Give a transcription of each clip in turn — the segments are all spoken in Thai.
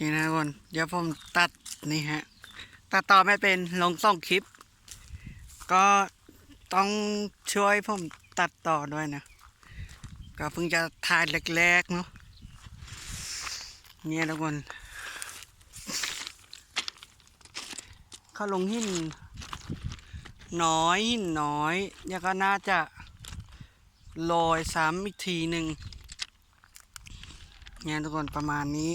นี่นะทุกคนเดี๋ยวผมตัดนี่ฮะ ตัดต่อไม่เป็นลงส่องคลิป ก็ต้องช่วยผมตัดต่อด้วยนะ ก็เพิ่งจะถ่ายแรกๆเนาะเนี่ยทุกคนเข้าลงหินน้อยหินน้อยแล้วก็น่าจะโรยซ้ำอีกทีหนึ่งเนี่ยทุกคนประมาณนี้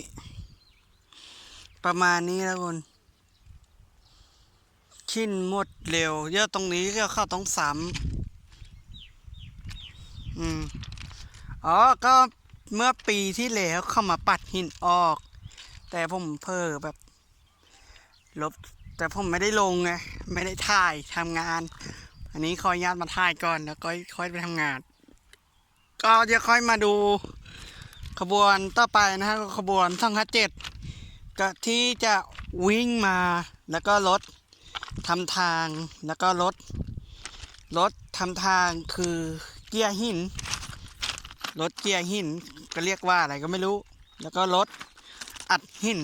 ประมาณนี้แล้วคนขิ้นหมดเร็ว เยอะตรงนี้ก็เข้าต้องซ้ำอืมอ๋อ ก็เมื่อปีที่แล้วเข้ามาปัดหินออก แต่ผมเพอแบบ ลบ แต่ผมไม่ได้ลงไง ไม่ได้ถ่ายทำงาน อันนี้ขออนุญาตมาถ่ายก่อนแล้วก็ค่อยไปทำงาน ก็จะค่อยมาดูขบวนต่อไปนะฮะขบวนท่องคัดเจ็ด ก็ที่จะวิ่งมาแล้วก็รถทำทางแล้วก็รถรถทำทางคือเกียร์หินรถเกียร์หินก็เรียกว่าอะไรก็ไม่รู้ แล้วก็รถอัดหิน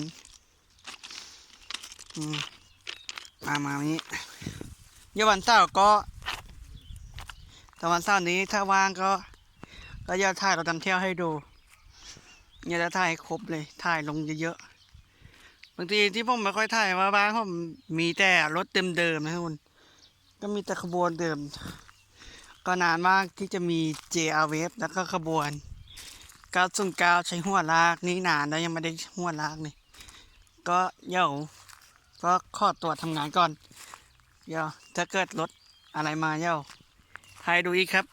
มามานี้เยววันเสาร์ก็ต่วันเสาร์นี้ถ้าว่างก็ก็จะถ่ายเราทำเที่ยวให้ดูเนี่ยจะถ่ายครบเลยถ่ายลงเยอะๆ บางทีที่ผมไม่ค่อยถ่ายว่าบ้านผมมีแต่รถเดิมๆนะทุกคนก็มีแต่ขบวนเดิม ก็นานมากที่จะมี JR Wave แล้วก็ขบวน909ใช้หัวลากนี่นานแล้วยังไม่ได้หัวลากนี่ก็เดี๋ยวก็ขอตัวทำงานก่อนเดี๋ยวถ้าเกิดรถอะไรมาเดี๋ยวถ่ายดูอีกครับ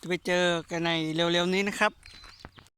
จะไปเจอกันในเร็วๆนี้นะครับ